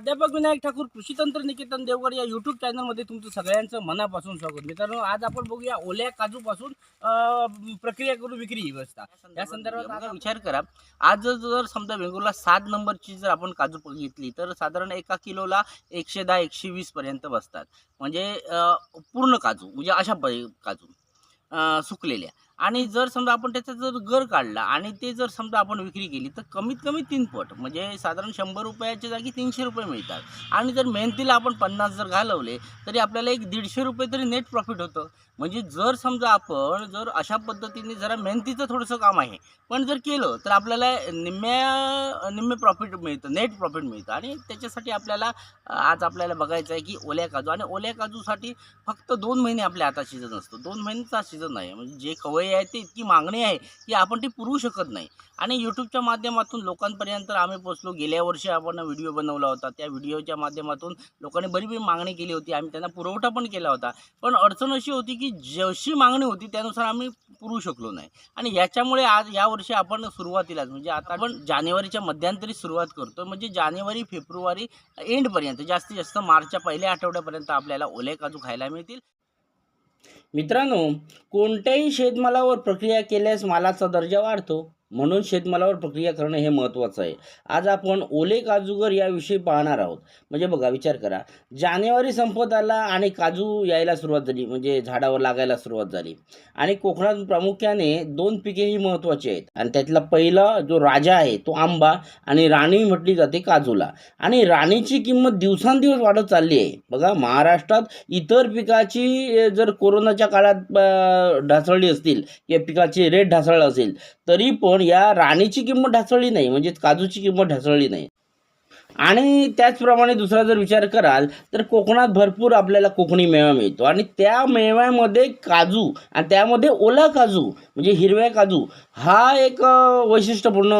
प्राध्यापक विनायक ठाकूर कृषी तंत्र निकेतन देवगड या युट्यूब चॅनलमध्ये तुमचं सगळ्यांचं मनापासून स्वागत. मित्रांनो आज आपण बघूया ओल्या काजूपासून प्रक्रिया करून विक्री ही व्यवस्था. या संदर्भात आता विचार करा. आज जर समजा वेंगुर्ला सात नंबरची जर आपण काजू घेतली तर साधारण एका किलोला एकशे दहा एकशे वीस पर्यंत बसतात. म्हणजे पूर्ण काजू म्हणजे अशा प- काजू सुकलेल्या. आणि जर समजा आपण त्याचा जर गर काढला आणि ते जर समजा आपण विक्री केली तर कमीत कमी तीन पट म्हणजे साधारण शंभर रुपयाच्या जागी तीनशे रुपये मिळतात. आणि जर मेहनतीला आपण पन्नास जर घालवले तरी आपल्याला एक दीडशे रुपये तरी नेट प्रॉफिट होतं. म्हणजे जर समजा आपण जर अशा पद्धतीने जरा मेहनतीचं थोडंसं काम आहे पण जर केलं तर आपल्याला निम्म्या निम्मे प्रॉफिट मिळतं नेट प्रॉफिट मिळतं. आणि त्याच्यासाठी आपल्याला आज आपल्याला बघायचं आहे की ओल्या काजू आणि ओल्या काजूसाठी फक्त दोन महिने आपल्या आता सीझन असतो. दोन महिन्याचा सीझन आहे म्हणजे जे खवय आहे ते इतकी मागणी आहे की आपण ती पुरवू शकत नाही. आणि यूट्यूबच्या माध्यमातून लोकांपर्यंत आम्ही पोचलो गेल्या वर्षी आपण व्हिडिओ बनवला होता. त्या व्हिडिओच्या माध्यमातून लोकांनी बरीच मागणी केली होती. आम्ही त्यांना पुरवठा पण केला होता. पण अडचण अशी होती की जशी मागणी होती त्यानुसार आम्ही पुरवू शकलो नाही. आणि याच्यामुळे आज यावर्षी आपण सुरुवातीलाच म्हणजे आता आपण जानेवारीच्या मध्यांतरी सुरुवात करतो म्हणजे जानेवारी फेब्रुवारी एंडपर्यंत जास्तीत जास्त मार्चच्या पहिल्या आठवड्यापर्यंत आपल्याला ओले काजू खायला मिळतील. मित्रांनो कोणत्याही शेतमालावर प्रक्रिया केल्यास मालाचा दर्जा वाढतो. म्हणून शेतमालावर प्रक्रिया करणं हे महत्त्वाचं आहे. आज आपण ओले काजूगर याविषयी पाहणार आहोत. म्हणजे बघा विचार करा. जानेवारी संपत आला आणि काजू यायला सुरुवात झाली. म्हणजे झाडावर लागायला सुरुवात झाली. आणि कोकणात प्रामुख्याने दोन पिके ही महत्त्वाची आहेत. आणि त्यातला पहिला जो राजा आहे तो आंबा आणि राणी म्हटली जाते काजूला. आणि राणीची किंमत दिवसांदिवस वाढत चालली आहे. बघा महाराष्ट्रात इतर पिकाची जर कोरोनाच्या काळात ढासळली असतील किंवा पिकाची रेट ढासळला असेल तरी पण या राणीची किंमत ढासळली नाही म्हणजे काजूची किंमत ढासळली नाही. आणि त्याचप्रमाणे दुसरा जर विचार कराल तर कोकणात भरपूर आपल्याला कोकणी मेवा मिळतो. आणि त्या मेव्यामध्ये काजू आणि त्यामध्ये ओला काजू म्हणजे हिरव्या काजू हा एक वैशिष्ट्यपूर्ण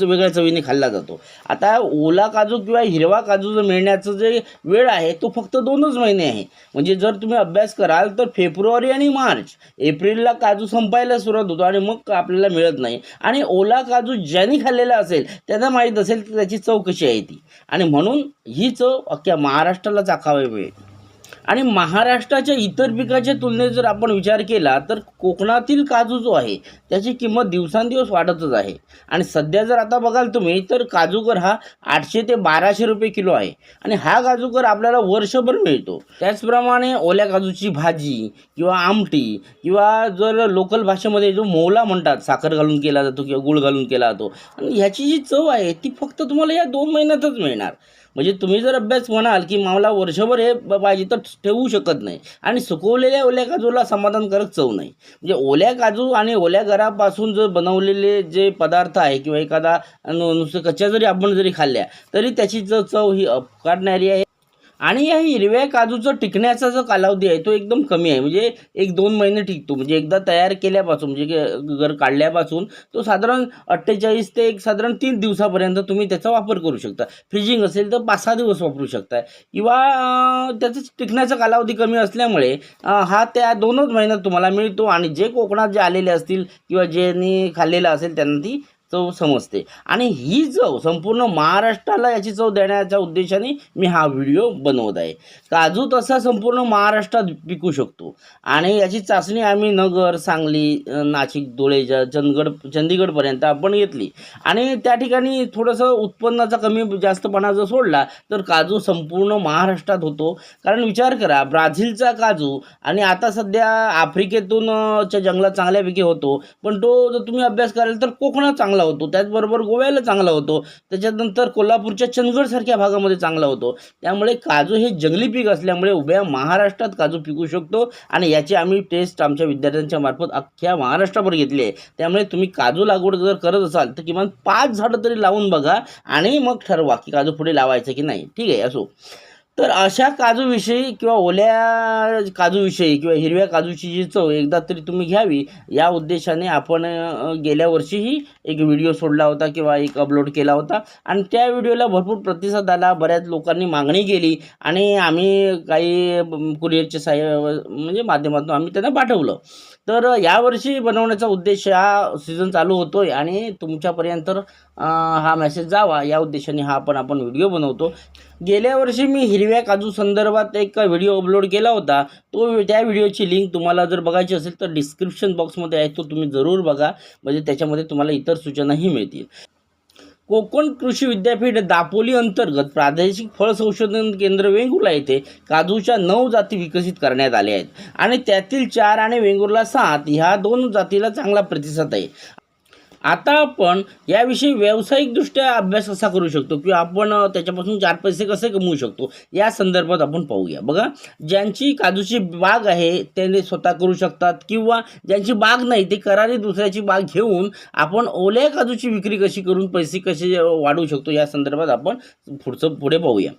वेगळ्या चवीने खाल्ला जातो. आता ओला काजू किंवा हिरवा काजू जर मिळण्याचं जे वेळ आहे तो फक्त दोनच महिने आहे. म्हणजे जर तुम्ही अभ्यास कराल तर फेब्रुवारी आणि मार्च एप्रिलला काजू संपायला सुरुवात होतो आणि मग आपल्याला मिळत नाही. आणि ओला काजू ज्यांनी खाल्लेला असेल त्यांना माहीत असेल की त्याची चव कशी आहे ती. आणि म्हणून ही चव अख्ख्या महाराष्ट्राला चाखावी मिळेल. आणि महाराष्ट्राच्या इतर पिकाच्या तुलनेत जर आपण विचार केला तर कोकणातील काजू जो आहे त्याची किंमत दिवसांदिवस वाढतच आहे. आणि सध्या जर आता बघाल तुम्ही तर काजूकर हा आठशे ते बाराशे रुपये किलो आहे. आणि हा काजूकर आपल्याला वर्षभर मिळतो. त्याचप्रमाणे ओल्या काजूची भाजी किंवा आमटी किंवा जर लोकल भाषेमध्ये जो मोला म्हणतात साखर घालून केला जातो किंवा गुळ घालून केला जातो. आणि ह्याची जी चव आहे ती फक्त तुम्हाला या दोन महिन्यातच मिळणार. म्हणजे तुम्ही जर अभ्यास म्हणाल की मला वर्षभर हे पाहिजे तर ठेवू शकत नाही. आणि सुकवलेल्या ओल्या काजूला समाधानकारक चव नाही. म्हणजे ओल्या काजू आणि ओल्या गरापासून जर बनवलेले जे पदार्थ आहे किंवा एखादा नुसतं कच्च्या जरी आपण जरी खाल्ल्या तरी त्याची जर चव ही अपकारणारी आहे. आणि या हिरव्या काजूचं टिकण्याचा जो कालावधी आहे तो एकदम कमी आहे. म्हणजे एक दोन महिने टिकतो. म्हणजे एकदा तयार केल्यापासून म्हणजे घर काढल्यापासून तो साधारण अठ्ठेचाळीस ते एक साधारण तीन दिवसापर्यंत तुम्ही त्याचा वापर करू शकता. फ्रिजिंग असेल तर पाच सहा दिवस वापरू शकता. किंवा त्याचा टिकण्याचा कालावधी कमी असल्यामुळे हा त्या दोनच महिन्यात तुम्हाला मिळतो. आणि जे कोकणात जे आलेले असतील किंवा ज्यांनी खाल्लेलं असेल त्यांना ती चव समजते. आणि ही चव संपूर्ण महाराष्ट्राला याची चव देण्याच्या उद्देशाने मी हा व्हिडिओ बनवत आहे. काजू तसा संपूर्ण महाराष्ट्रात पिकू शकतो. आणि याची चाचणी आम्ही नगर सांगली नाशिक धुळे चंदगड चंदीगडपर्यंत आपण घेतली. आणि त्या ठिकाणी थोडंसं उत्पन्नाचा कमी जास्तपणा जर सोडला तर काजू संपूर्ण महाराष्ट्रात होतो. कारण विचार करा ब्राझीलचा काजू आणि आता सध्या आफ्रिकेतून च्या जंगलात चांगल्यापैकी होतो. पण तो जर तुम्ही अभ्यास कराल तर कोकणात चांगला होतो. त्याचबरोबर गोव्याला चांगला होतो. त्याच्यानंतर कोल्हापूरच्या चंदगडसारख्या भागामध्ये चांगला होतो. त्यामुळे काजू हे जंगली पीक असल्यामुळे उभ्या महाराष्ट्रात काजू पिकू शकतो आणि याची आम्ही टेस्ट आमच्या विद्यार्थ्यांच्या मार्फत अख्ख्या महाराष्ट्रावर घेतली आहे. त्यामुळे तुम्ही काजू लागवड जर करत असाल तर किमान पाच झाडं तरी लावून बघा आणि मग ठरवा की काजू पुढे लावायचं की नाही. ठीक आहे असो. तर अशा काजूविषयी किंवा ओल्या काजूविषयी किंवा हिरव्या काजूची जी चव एकदा तरी तुम्ही घ्यावी या उद्देशाने आपण गेल्या वर्षीही एक व्हिडिओ सोडला होता किंवा एक अपलोड केला होता. आणि त्या व्हिडिओला भरपूर प्रतिसाद आला बऱ्याच लोकांनी मागणी केली आणि आम्ही काही कुरिअरच्या साह्य म्हणजे माध्यमातून आम्ही त्यांना पाठवलं. तर यावर्षी बनवण्याचा उद्देश हा सीझन चालू होतो आहे आणि तुमच्यापर्यंत हा मेसेज जावा. या उद्देशाने हा आपण आपण व्हिडिओ बनवतो. गेल्या वर्षी मी हिरव्या काजू संदर्भात एक व्हिडिओ अपलोड केला होता. तो त्या व्हिडिओची लिंक तुम्हाला जर बघायची असेल तर डिस्क्रिप्शन बॉक्समध्ये आहे. तो तुम्ही जरूर बघा. म्हणजे त्याच्यामध्ये तुम्हाला इतर सूचनाही मिळतील. कोकण कृषी विद्यापीठ दापोली अंतर्गत प्रादेशिक फळ संशोधन केंद्र वेंगुर्ला येथे काजूच्या नऊ जाती विकसित करण्यात आल्या आहेत. आणि त्यातील चार आणि वेंगुर्ला सात ह्या दोन जातीला चांगला प्रतिसाद आहे. आता आपण याविषयी व्यावसायिकदृष्ट्या अभ्यास कसा करू शकतो किंवा आपण त्याच्यापासून चार पैसे कसे कमवू शकतो या संदर्भात आपण पाहूया. बघा ज्यांची काजूची बाग आहे त्याने स्वतः करू शकतात किंवा ज्यांची बाग नाही ते करारी दुसऱ्याची बाग घेऊन आपण ओल्या काजूची विक्री कशी करून पैसे कसे वाढवू शकतो या संदर्भात आपण पुढचं पुढे पाहूया.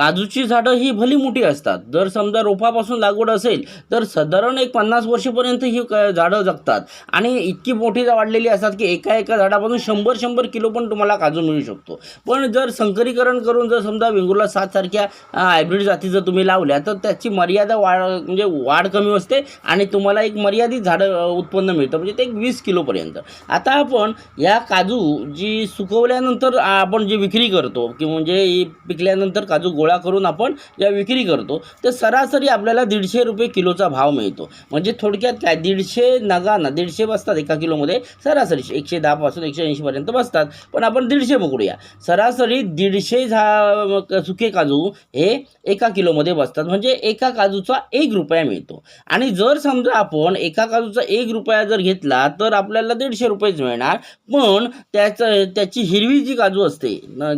काजूची झाडं ही भली मोठी असतात. जर समजा रोपापासून लागवड असेल तर साधारण एक पन्नास वर्षापर्यंत ही क- झाडं जगतात. आणि इतकी मोठी वाढलेली असतात की एका एका झाडापासून शंभर शंभर किलो पण तुम्हाला काजू मिळू शकतो. पण जर संकरीकरण करून जर समजा वेंगुर्ला सातसारख्या हायब्रिड जाती जर तुम्ही लावल्या तर त्याची मर्यादा वाढ म्हणजे वाढ कमी असते आणि तुम्हाला एक मर्यादित झाडं उत्पन्न मिळतं. म्हणजे ते एक वीस किलोपर्यंत. आता आपण या काजू जी सुकवल्यानंतर आपण जी विक्री करतो की म्हणजे ही पिकल्यानंतर काजू गोळा करून आपण या विक्री करतो तर सरासरी आपल्याला दीडशे रुपये किलोचा भाव मिळतो. म्हणजे थोडक्यात काय दीडशे नगांना दीडशे बसतात एका किलोमध्ये सरासरी एकशे दहापासून एकशे ऐंशीपर्यंत बसतात. पण आपण दीडशे पकडूया. सरासरी दीडशे झा सुके काजू हे एका किलोमध्ये बसतात. म्हणजे एका काजूचा एक रुपया मिळतो. आणि जर समजा आपण एका काजूचा एक रुपया जर घेतला तर आपल्याला दीडशे रुपयेच मिळणार. पण त्याचं त्याची हिरवी जी काजू असते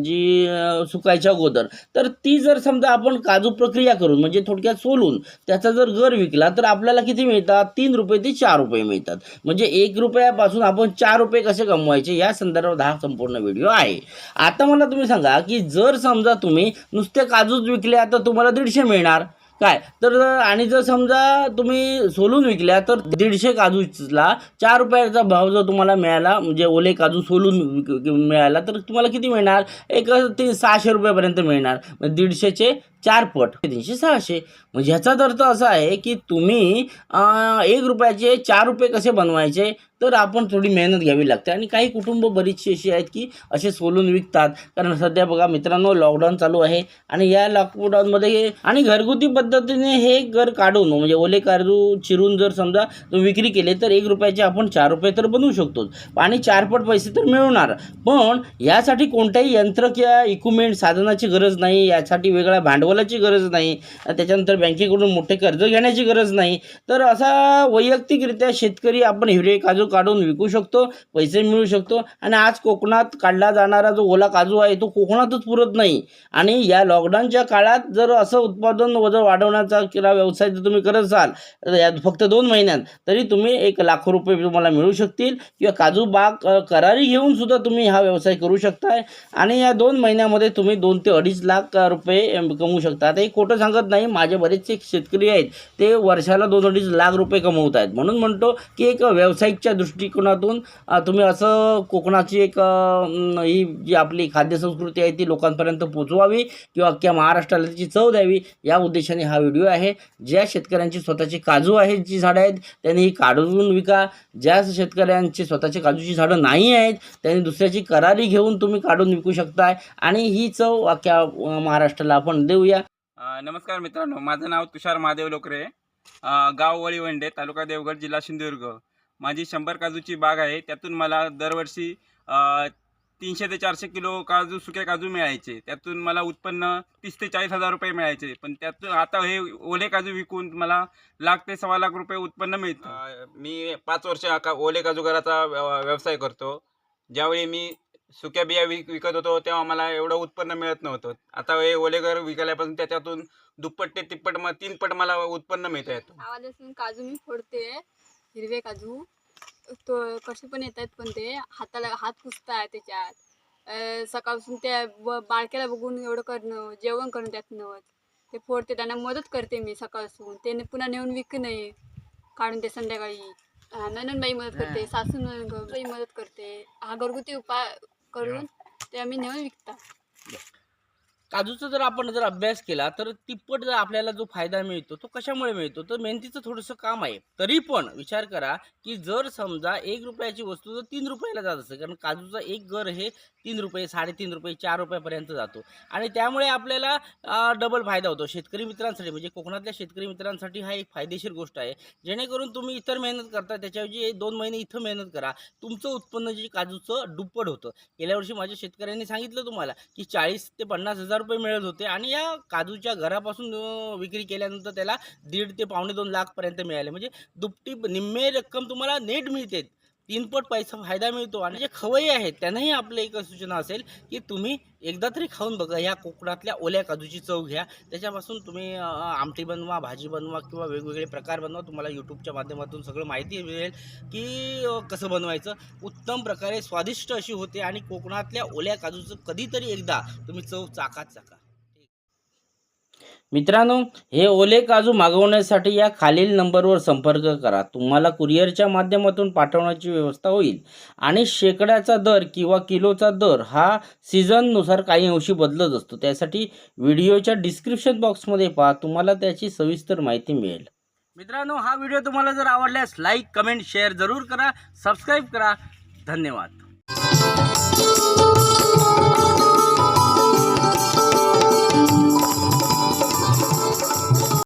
जी सुकायच्या अगोदर तर ती जर समजा आपण काजू प्रक्रिया करून म्हणजे थोडक्यात सोलून त्याचा जर गर विकला तर आपल्याला किती मिळतात? तीन रुपये ते चार रुपये मिळतात. म्हणजे एक रुपयापासून आपण चार रुपये कसे कमवायचे? या संदर्भात हा संपूर्ण व्हिडिओ आहे. आता मला तुम्ही सांगा की जर समजा तुम्ही नुसते काजूच विकल्या तर तुम्हाला दीडशे मिळणार. काय? तर आणि जर समजा तुम्ही सोलून विकल्या तर दीडशे काजूला चार रुपयाचा भाव जर तुम्हाला मिळाला म्हणजे ओले काजू सोलून विक- मिळाला तर तुम्हाला किती मिळणार? एक ते सहाशे रुपयापर्यंत मिळणार. दीडशेचे चार पट. तीनशे सहाशे. म्हणजे ह्याचाच अर्थ असा आहे की तुम्ही एक रुपयाचे चार रुपये कसे बनवायचे तर आपण थोडी मेहनत घ्यावी लागते. आणि काही कुटुंब बरीचशी अशी आहेत की असे सोलून विकतात. कारण सध्या बघा मित्रांनो लॉकडाऊन चालू आहे. आणि या लॉकडाऊनमध्ये आणि घरगुती पद्धतीने हे घर काढून म्हणजे ओले काजू चिरून जर समजा तुम्ही विक्री केले तर एक रुपयाचे आपण चार रुपये तर बनवू शकतो आणि चारपट पैसे तर मिळवणार पण यासाठी कोणत्याही यंत्र किंवा इक्विपमेंट साधनाची गरज नाही. यासाठी वेगळा भांडवल भांडवलाची गरज नाही त्याच्यानंतर बँकेकडून मोठे कर्ज घेण्याची गरज नाही. तर असा वैयक्तिकरित्या शेतकरी आपण हिरवे काजू काढून विकू शकतो पैसे मिळू शकतो. आणि आज कोकणात काढला जाणारा जो ओला काजू आहे तो कोकणातच पुरत नाही. आणि या लॉकडाऊनच्या काळात जर असं उत्पादन वजन वाढवण्याचा किंवा व्यवसाय जर तुम्ही करत असाल तर यात फक्त दोन महिन्यात तरी तुम्ही एक लाखो रुपये तुम्हाला मिळू शकतील. किंवा काजू बाग करारी घेऊन सुद्धा तुम्ही हा व्यवसाय करू शकताय. आणि या दोन महिन्यामध्ये तुम्ही दोन ते अडीच लाख रुपये कमवू शकता आता हे खोटं सांगत नाही माझे बरेचसे शेतकरी आहेत ते वर्षाला दोन अडीच लाख रुपये कमवत आहेत. म्हणून म्हणतो की एक व्यावसायिकच्या दृष्टिकोनातून तुम्ही असं कोकणाची एक ही जी आपली खाद्यसंस्कृती आहे ती लोकांपर्यंत पोचवावी किंवा अख्ख्या महाराष्ट्राला त्याची चव द्यावी या उद्देशाने हा व्हिडिओ आहे. ज्या शेतकऱ्यांची स्वतःची काजू आहेत जी झाडं आहेत त्यांनी ही काढून विका. ज्या शेतकऱ्यांची स्वतःची काजूची झाडं नाही आहेत त्यांनी दुसऱ्याची करारी घेऊन तुम्ही काढून विकू शकताय. आणि ही चव अख्ख्या महाराष्ट्राला आपण देऊया. नमस्कार मित्रांनो माझं नाव तुषार महादेव लोकरे. अ, गाव वळीवंडे तालुका देवगड जिल्हा सिंधुदुर्ग. माझी शंभर काजूची बाग आहे त्यातून मला दरवर्षी तीनशे ते चारशे किलो काजू सुके काजू मिळायचे. त्यातून मला उत्पन्न तीस ते चाळीस हजार रुपये मिळायचे. पण त्यातून आता हे ओले काजू विकून मला लाख ते सव्वा लाख रुपये उत्पन्न मिळतं. मी पाच वर्ष का ओले काजू घराचा व्यवसाय करतो. ज्यावेळी मी सुक्या बिया विक विकत होतो तेव्हा मला एवढं उत्पन्न मिळत नव्हतं. आता हे ओलेगर विकल्यापासून त्याच्यातून दुप्पट ते तिप्पट म तीन पट मला उत्पन्न मिळत येतं. असून काजू मी फोडते हिरवे काजू. तो कसे पण येतात पण ते हाताला हात पुसताय त्याच्यात. सकाळपासून त्या बाळक्याला बघून एवढं करणं जेवण करणं त्यातनं. ते फोडते त्यांना मदत करते मी सकाळपासून. त्याने पुन्हा नेऊन विक नाही काढून ते संध्याकाळी. अं, ननंदबाई मदत करते सासू ननंदबाई मदत करते. हा घरगुती उपाय करून ते आम्ही नेऊन विकतात काजूचा जर आपण जर अभ्यास केला तर तिप्पट जर आपल्याला जो फायदा मिळतो तो कशामुळे मिळतो? तर मेहनतीचं थोडंसं काम आहे. तरी पण विचार करा की जर समजा एक रुपयाची वस्तू जर तीन रुपयाला जात असेल कारण काजूचा एक गर हे तीन रुपये साडेतीन रुपये चार रुपयापर्यंत जातो. आणि त्यामुळे आपल्याला डबल फायदा होतो. शेतकरी मित्रांसाठी म्हणजे कोकणातल्या शेतकरी मित्रांसाठी हा एक फायदेशीर गोष्ट आहे. जेणेकरून तुम्ही इतर मेहनत करता त्याच्याऐवजी दोन महिने इथं मेहनत करा. तुमचं उत्पन्न जे काजूचं दुप्पट होतं. गेल्या वर्षी माझ्या शेतकऱ्यांनी सांगितलं तुम्हाला की चाळीस ते पन्नास हजार रुपये मिळत होते आणि या काजूच्या घरापासून विक्री केल्यानंतर त्याला दीड ते पावणे दोन लाखपर्यंत मिळाले. म्हणजे दुपटी निम्मे रक्कम तुम्हाला नेट मिळते. तीनपट पैसा फायदा मिळतो आणि जे खवई आहेत त्यांनाही आपलं एक सूचना असेल की तुम्ही एकदा तरी खाऊन बघा या कोकणातल्या ओल्या काजूची चव घ्या. त्याच्यापासून तुम्ही आमटी बनवा भाजी बनवा किंवा वेगवेगळे प्रकार बनवा. तुम्हाला यूट्यूबच्या माध्यमातून सगळं माहिती मिळेल की कसं बनवायचं. उत्तम प्रकारे स्वादिष्ट अशी होते आणि कोकणातल्या ओल्या काजूचं कधीतरी एकदा तुम्ही चव चाकात चाका. मित्रांनो हे ओले काजू मागवण्यासाठी या खालील नंबरवर संपर्क करा. तुम्हाला कुरिअरच्या माध्यमातून पाठवण्याची व्यवस्था होईल. आणि शेकड्याचा दर किंवा किलोचा दर हा सीझननुसार काही अंशी बदलत असतो. त्यासाठी व्हिडिओच्या डिस्क्रिप्शन बॉक्समध्ये पहा. तुम्हाला त्याची सविस्तर माहिती मिळेल. मित्रांनो हा व्हिडिओ तुम्हाला जर आवडल्यास लाईक कमेंट शेअर जरूर करा. सबस्क्राईब करा. धन्यवाद.